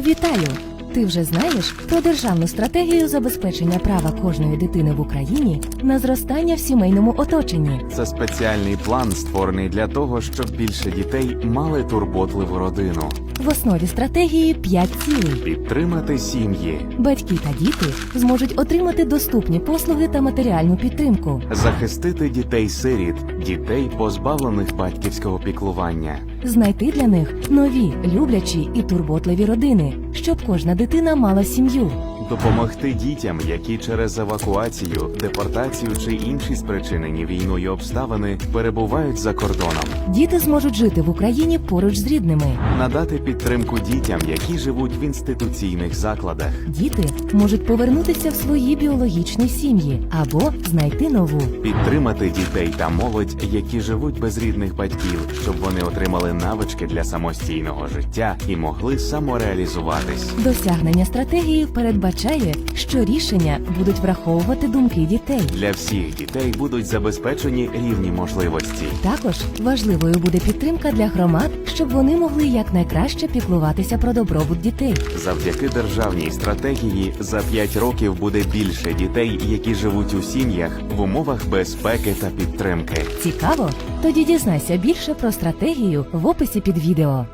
Вітаю! Ти вже знаєш про державну стратегію забезпечення права кожної дитини в Україні на зростання в сімейному оточенні. Це спеціальний план, створений для того, щоб більше дітей мали турботливу родину, В основі стратегії 5 цілей. підтримати сім'ї, Батьки та діти зможуть отримати доступні послуги та матеріальну підтримку, захистити дітей-сиріт, дітей, позбавлених батьківського піклування, знайти для них нові, люблячі і турботливі родини, щоб кожна дитина мала сім'ю. Допомогти дітям, які через евакуацію, депортацію чи інші спричинені війною обставини перебувають за кордоном, Діти зможуть жити в Україні поруч з рідними. надати підтримку дітям, які живуть в інституційних закладах. Діти можуть повернутися в свої біологічні сім'ї або знайти нову. Підтримати дітей та молодь, які живуть без рідних батьків, щоб вони отримали навички для самостійного життя і могли самореалізуватись. Досягнення стратегії передбачає, що рішення будуть враховувати думки дітей. Для всіх дітей будуть забезпечені рівні можливості. Також важливою буде підтримка для громад, щоб вони могли якнайкраще піклуватися про добробут дітей. Завдяки державній стратегії за 5 років буде більше дітей, які живуть у сім'ях в умовах безпеки та підтримки. Цікаво? Тоді дізнайся більше про стратегію в описі під відео.